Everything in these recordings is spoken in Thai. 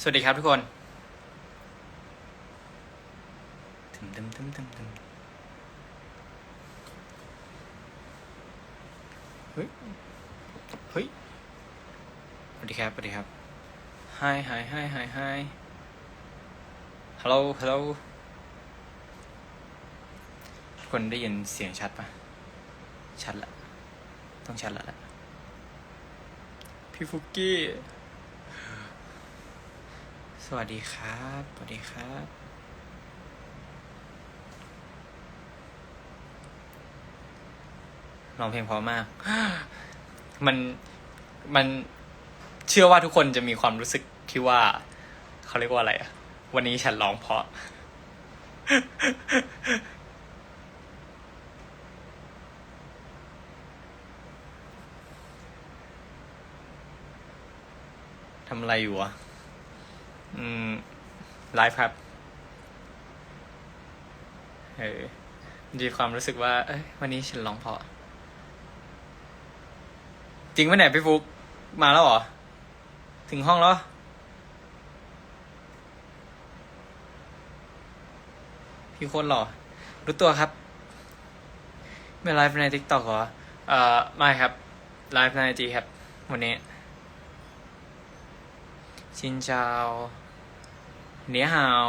สวัสดีครับทุกคนตึมตึมตึมตึมตึมเฮ้ย เฮ้ย สวัสดีครับ สวัสดีครับ Hi Hi Hi Hi Hi Hello Hello ทุกคนได้ยินเสียงชัดปะชัดละ ต้องชัดละละพี่ฟุกกี้ สวัสดีครับ สวัสดีครับ ร้องเพลงเพราะมาก มัน มันเชื่อว่าทุกคนจะมีความรู้สึกที่ว่า เขาเรียกว่าอะไรอะวันนี้ฉันร้องเพราะ ทำอะไรอยู่อะ อืมไลฟ์ครับเออมีความรู้สึกว่า เอ้ยวันนี้ฉันร้องเพราะ จริงไหมเนี่ยพี่ฟุก มาแล้วเหรอ ถึงห้องแล้วพี่โคนหล่อ รู้ตัวครับ ไม่ไลฟ์ในทิกตอกเหรอ เอ่อ ไม่ครับ ไลฟ์ในไอจีครับ วันนี้ชินเจ้า เนียฮาว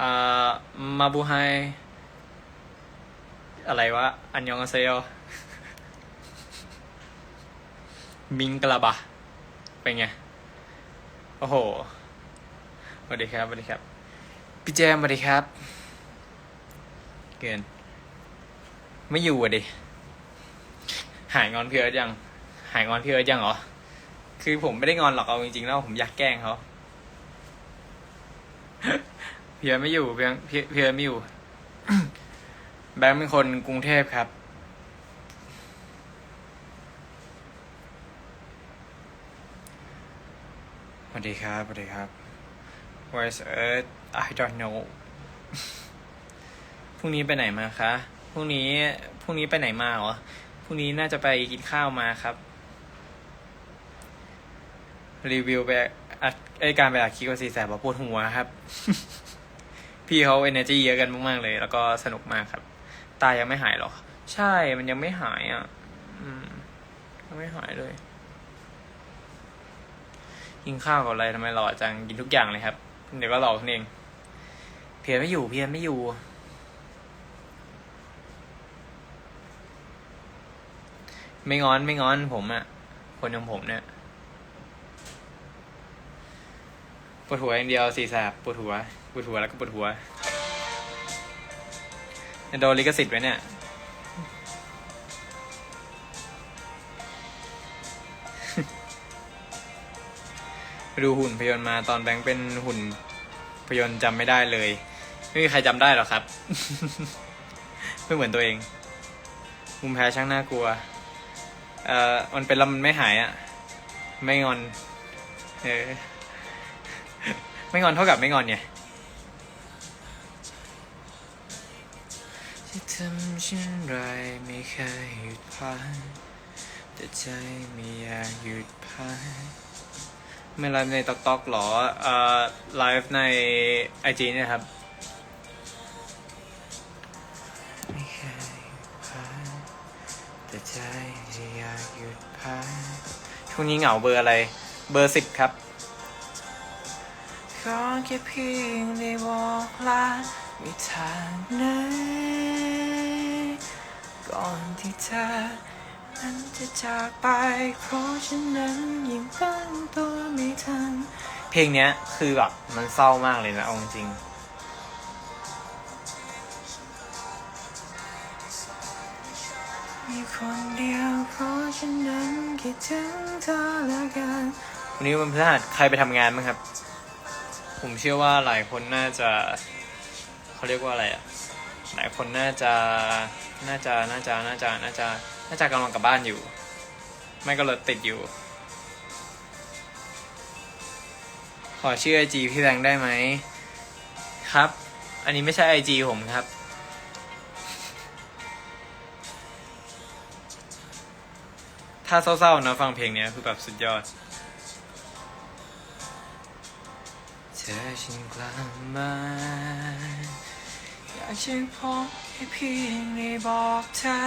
อ่ามาบูไฮ อะไรวะ อันยองอาเซโยมิงกลาบะ เป็นไง โอ้โหสวัสดีครับสวัสดีครับ พี่แจมสวัสดีครับ เกิน ไม่อยู่อะดิ หายงอนพี่เอิร์ธยัง หายงอนพี่เอิร์ธยังเหรอ คือผมไม่ได้งอนหรอกเอาจริงๆแล้วผมอยากแกล้งเขา เพียร์ไม่อยู่เพียงเพียร์ไม่อยู่ แบงค์เป็นคนกรุงเทพครับ สวัสดีครับสวัสดีครับ Where's Earth I don't know พรุ่งนี้ไปไหนมาคะ พรุ่งนี้ พรุ่งนี้ไปไหนมาเหรอ พรุ่งนี้น่าจะไปกินข้าวมาครับ รีวิวไป อัดไอการไปอัดคลิปกับสีแสบบอกปวดหัวครับ พี่เขา energy เยอะกันมากๆเลย แล้วก็สนุกมากครับ ตายังไม่หายหรอ ใช่มันยังไม่หายอะ อืม ยังไม่หายเลย กินข้าวกับอะไรทำไมหล่อจังกินทุกอย่างเลยครับ เดี๋ยวก็หล่อขึ้นเอง เพียรไม่อยู่ เพียรไม่อยู่ไม่งอนไม่งอนผมอะคนอย่างผมเนี่ย ปวดหัวอย่างเดียวสีแสบปวดหัวปวดหัวแล้วก็ปวดหัวจะโดนลิขสิทธิ์ไว้เนี่ยดูหุ่นพยนต์มาตอนแบงค์เป็นหุ่นพยนต์จำไม่ได้เลย ไม่มีใครจำได้หรอกครับ ไม่เหมือนตัวเอง มุมแพ้ช่างน่ากลัว เอ่อ มันเป็นล้วมันไม่หายอะ่ะ ไม่งอน เออ ไม่งอนเท่ากับไม่งอนไงจะทำเช่นไรไม่เคยหยุดพักแต่ใจไม่อยากหยุดพักไม่ไลฟ์ในตอกตอกหรอเอ่อไลฟ์ในไอจีเนี่ยครับไม่เคยพักแต่ใจจะอยากหยุดพักช่วงนี้เหงาเบอร์อะไร เบอร์สิบครับ ขอแค่เพียงได้บอกลาไม่ทางไหนก่อนที่เธอนั้นจะจากไป เพราะฉะนั้นยิ่งตั้งตัวไม่ทัน เพลงเนี้ยคือแบบมันเศร้ามากเลยนะเอาจริงมีคนเดียวเพราะฉะนั้นคิดถึงเธอแล้วกัน วันนี้วันพฤหัสใครไปทำงานบ้างครับ ผมเชื่อว่าหลายคนน่าจะเขาเรียกว่าอะไรอะหลายคนน่าจะน่าจะน่าจะน่าจะน่าจะน่าจะกำลังกลับบ้านอยู่ ไม่ก็รถติดอยู่ ขอชื่อไอจีพี่แบงค์ได้ไหมครับ อันนี้ไม่ใช่ไอจีผมครับถ้าเศร้าๆนะฟังเพลงเนี้ยคือแบบสุดยอด อฉันกลับมาอยากจะพบแค่เพียงได้บอกเธอ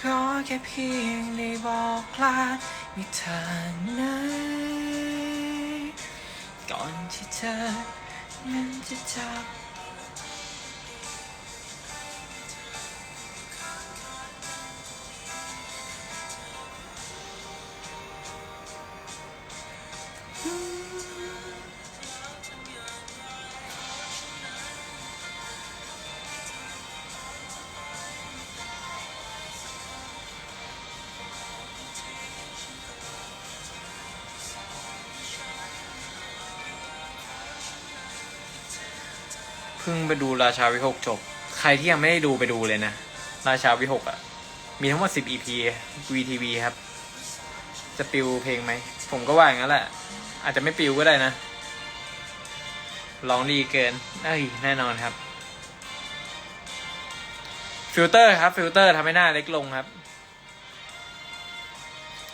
ขอแค่เพียงได้บอกลามีเธอไหนก่อนที่เธอนั้นจะจาก พิ่งไปดูราชาวิหกจบ ใครที่ยังไม่ได้ดูไปดูเลยนะ ราชาวิหกอะ มีทั้งหมด10 EP VTV ครับ จะปิวเพลงไหม ผมก็ว่าอย่างนั้นแหละ อาจจะไม่ปิวก็ได้นะ ร้องดีเกิน เอ้ย แน่นอนครับ ฟิลเตอร์ครับ ฟิลเตอร์ทำให้หน้าเล็กลงครับ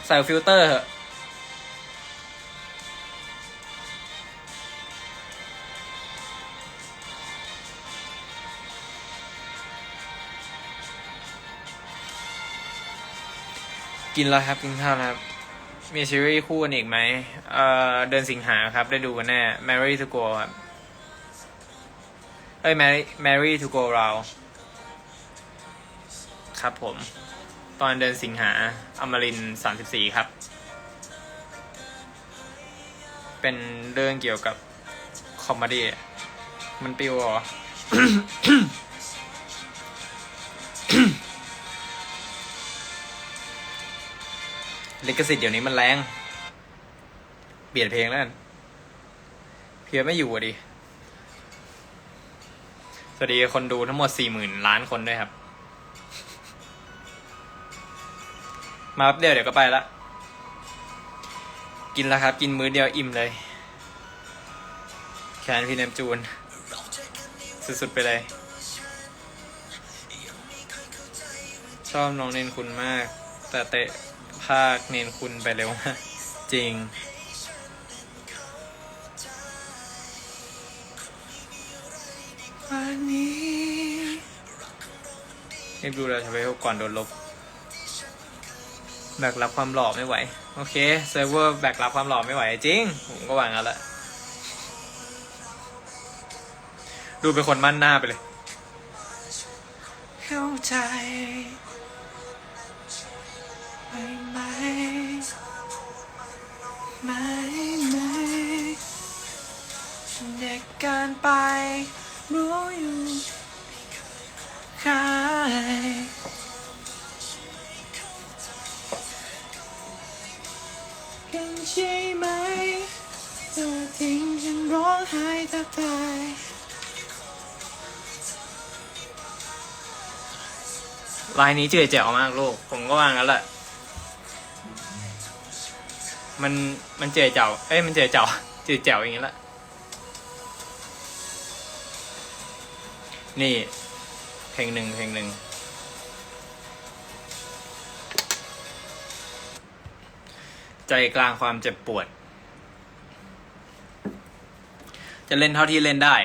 ใส่ฟิลเตอร์เหอะ กินแล้วครับ กินข้าวแล้วครับ มีซีรีส์คู่กันอีกไหมเอ่อเดือนสิงหาครับ ได้ดูกันแน่ Mary to Go ครับ เอ้ย Mary Mary to Go Round ครับผม ตอนเดือนสิงหาอมรินสามสิบสี่ครับ เป็นเรื่องเกี่ยวกับคอมเมดี้มันปิวหรอ ลิขสิทธิ์เดี๋ยวนี้มันแรง เปลี่ยนเพลงแล้วเพียไม่อยู่อะดิ สวัสดีคนดูทั้งหมดสี่หมื่นล้านคนด้วยครับ มาแป๊บเดียวเดี๋ยวก็ไปละ กินแล้วครับ กินมื้อเดียวอิ่มเลย แคนพี่เนมจูน สุดๆไปเลย ชอบน้องเนนคุณมาก แต่เตะ ภาคเนนคุณไปเร็วมากจริง วันนี้รีบดูแลชาเวลก่อนโดนลบ แบกรับความหล่อไม่ไหว โอเคเซิร์ฟเวอร์แบกรับความหล่อไม่ไหวจริง ผมก็วางงั้นแหละดูเป็นคนมั่นหน้าไปเลย เข้าใจ ไหมไหมเด็กเกินไป รู้อยู่ใครกันใช่ไหมเธอทิ้งฉันร้องไห้แทบตายลายนี้เจ๋อแจ๋วมากลูก ผมก็ว่างั้นแหละ มันมันเจ๋อแจ๋วเอ้ยมันเจ๋อแจ๋วเจ๋อแจ๋วอย่างนี้แหละ นี่ เพลงหนึ่งเพลงหนึ่ง ใจกลางความเจ็บปวด จะเล่นเท่าที่เล่นได้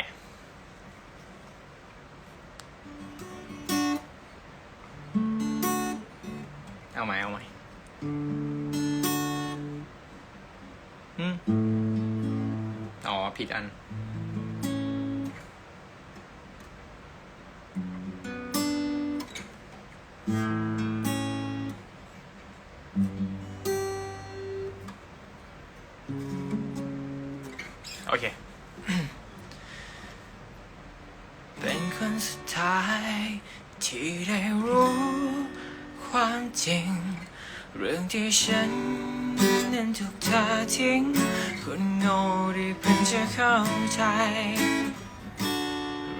ได้รู้ความจริง เรื่องที่ฉันนั้นถูกเธอทิ้ง คนโง่ที่เพิ่งจะเข้าใจ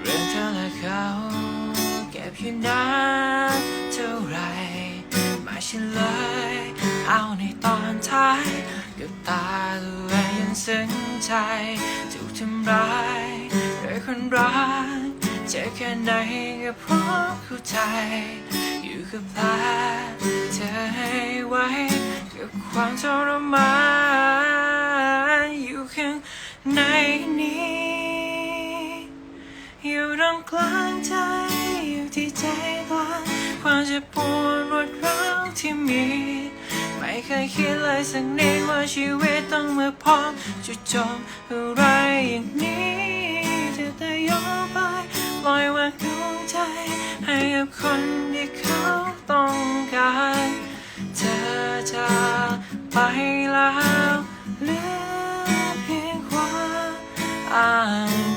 เรื่องเธอและเขาเก็บอยู่นานเท่าไรหรไม่เลยเอาในตอนท้ายกับตาตัวเองยังซึ้งใจถูกทำร้ายโดยคนรัก จ็บแค่ไหนก็พร้อมเข้าใจ อยู่กับแผลเธอให้ไว้กับความทรมานอยู่ข้างในนี้ อยู่ตรงกลางใจ อยู่ที่ใจกลางความเจ็บปวดรวดร้าวที่มี ไม่เคยคิดเลยสักนิดว่าชีวิตต้องมาพร้อมจุดจบอะไรอย่างนี้จะได้ยอมไป ปล่อยวางดวงใจ ให้กับคนที่เขาต้องการ เธอจะไปแล้วเหลือเพียงความอ้าง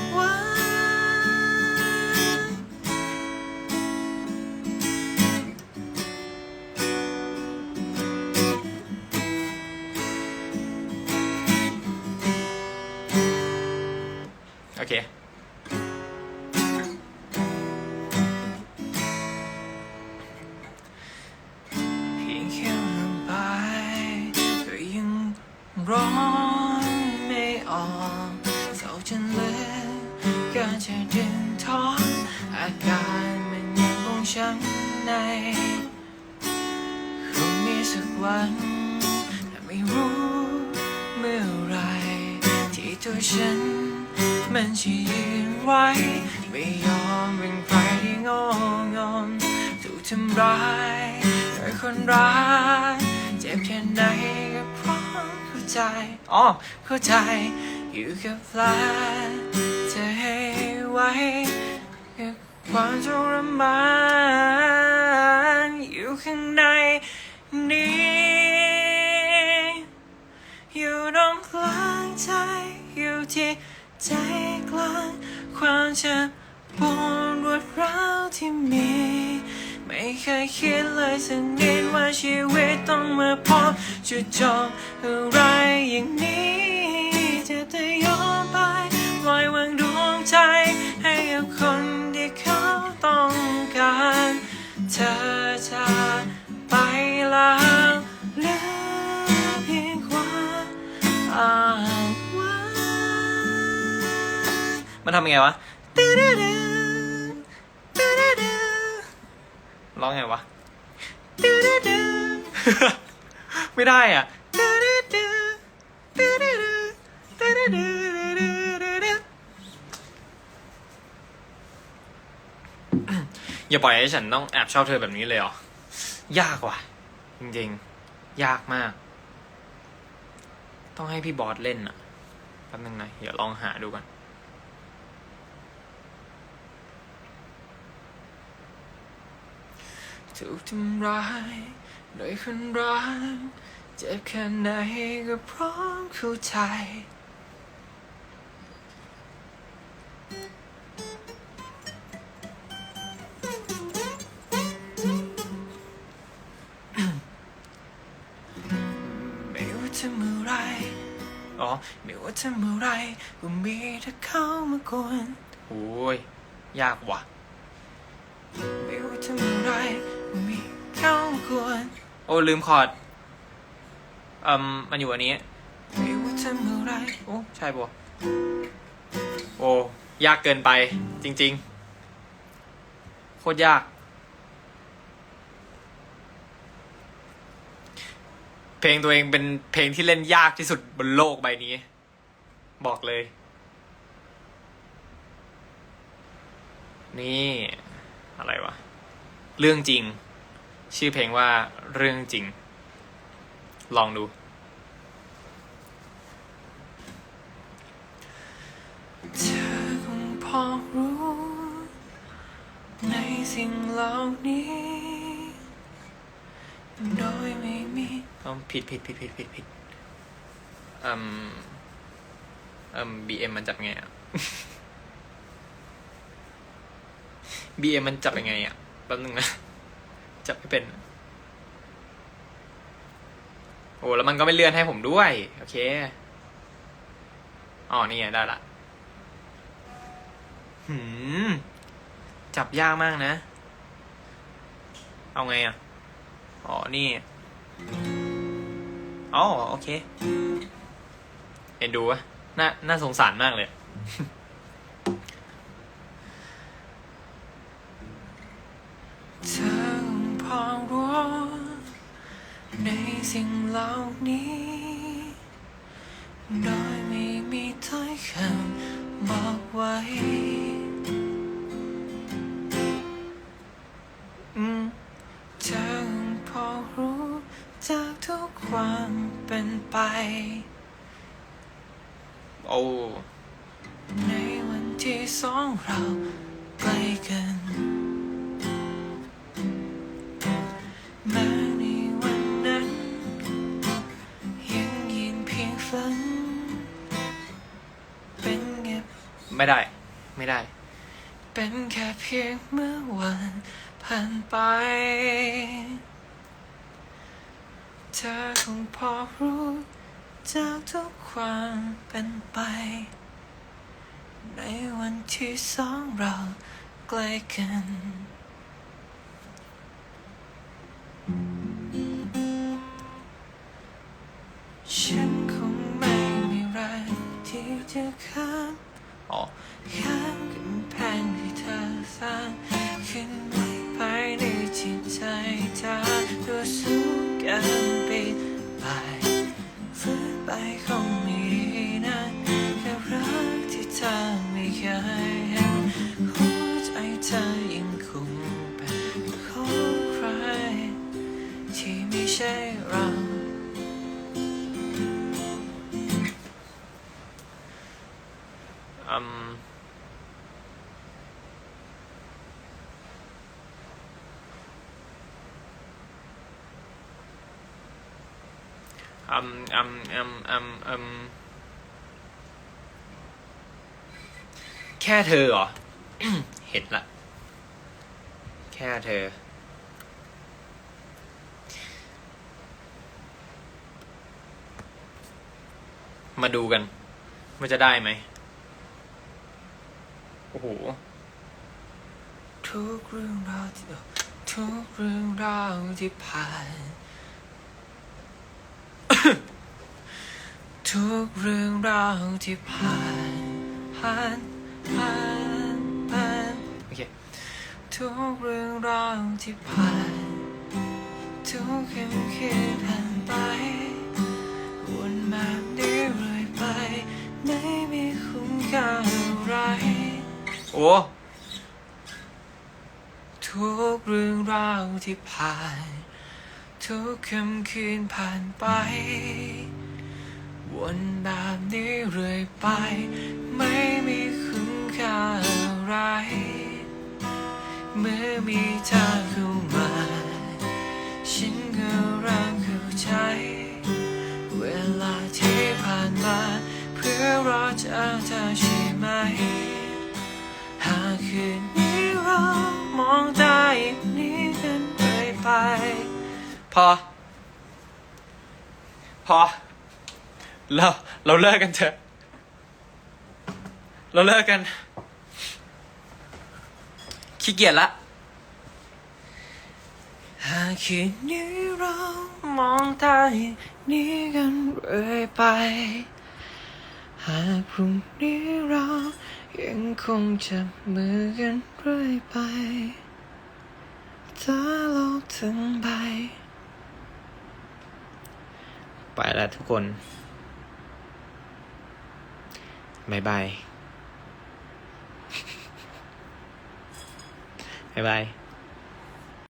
วันแต่ไม่รู้เมื่อไรที่ตัวฉัน มันจะยืนไว้ ไม่ยอมเป็นใครที่งองอนถูกทำร้ายโดยคนร้ายเจ็บแค่ไหนก็พร้อมเข้าใจอ๋อเข้าใจอยู่กับแฟนเธอให้ไว้กับความทรมานอยู่ข้างใน นี้ อยู่ตรงกลางใจอยู่ที่ใจกลางความเจ็บปวดรวดร้าวที่มี ไม่เคยคิดเลยสักนิดว่าชีวิตต้องมาพบจุดจบอะไรอย่างนี้จะได้ยอมไปปล่อยวางดวงใจ ให้กับคนที่เขาต้องการ เธอจะ ไปแล้วเหลือเพียงความอ้างว้างมันทำยังไงวะตึ๊ดๆตึ๊ดๆร้องไงวะตึ๊ดๆไม่ได้อะอย่าปล่อยให้ฉันต้องแอบชอบเธอแบบนี้เลยเหรอ ยากว่ะ จริงๆ ยากมาก ต้องให้พี่บอสเล่นอะแป๊บนึงนะเดี๋ยวลองหาดูก่อนถูกทำร้ายโดยคนร้ายเจ็บแค่ไหนก็พร้อมเข้าใจ ไม่ว่าจะเมื่อไรก็มีเธอเข้ามากวนโอ้ย ยากว่ะ ไม่ว่าจะเมื่อไรก็มีเข้ามากวนโอ้ลืมคอร์ดเอืมมันอยู่อันนี้ ไม่ว่าจะเมื่อไรโอ้ใช่ปะโอ้ยากเกินไปจริง ๆ โคตรยาก เพลงตัวเองเป็นเพลงที่เล่นยากที่สุดบนโลกใบนี้ บอกเลย นี่ อะไรวะ เรื่องจริง ชื่อเพลงว่าเรื่องจริง ลองดู เธอคงพอรู้ ในสิ่งเหล่านี้ โดยไม่มี ต้องผิดผิดผิดผิดผิดผิดอืมอืม BM มันจับไงอะ BM มันจับยังไงอะแป๊บนึงนะ จับไม่เป็น โอ้แล้วมันก็ไม่เลื่อนให้ผมด้วย โอเค อ๋อ นี่ไงได้ละหืม จับยากมากนะ เอาไงอะ อ๋อ นี่ อ๋อโอเค เอ็นดูวะน่าน่าสงสารมากเลย เธอคงพอรู้ในสิ่งเหล่านี้ ใกล้กัน แม้ในวันนั้น ยังยินเพียงฝัน เป็นแค่ไม่ได้ ไม่ได้ เป็นแค่เพียงเมื่อวันผ่านไป เธอคงพอรู้จากทุกความเป็นไป ในวันที่สองเรา ใกล้กันฉันคงไม่มีแรงที่จะข้ามอ๋อข้ามกำแพงที่เธอสร้างขึ้นไว้ภายในจิตใจเธอตัวสูงเกิน อืมอืมอืมอืมอืมอืมแค่เธอเหรอ เห็นละ แค่เธอ มาดูกัน ว่าจะได้ไหม อ้โหทุกเรื่องราวที่ทุกเรื่องราวที่ผ่าน ทุกเรื่องราวที่ผ่านผ่านผ่านผ่านโอเคทุกเรื่องราวที่ผ่าน ทุกค่ำคืนผ่านไปวนแบบนี้เรื่อยไป ไม่มีคุณค่าอะไร โอ้ทุกเรื่องราวที่ผ่าน ทุกค่ำคืนผ่านไป วนแบบนี้เรื่อยไป ไม่มีคุณค่าอะไร เมื่อมีเธอเข้ามา ฉันก็เริ่มเข้าใจ เวลาที่ผ่านมา เพื่อรอเจอเธอใช่ไหม คืนนี้เรามองตาอย่างนี้กันไปไป พอ พอ เรา เราเลิกกันเถอะ เราเลิกกัน ขี้เกียจละหากคืนนี้เรามองตาอย่างนี้กันเรื่อยไป หากพรุ่งนี้เรา ยังคงจับมือกันเรื่อยไปถ้าโลกถึงใบ ไปแล้วทุกคนบายบายบายบาย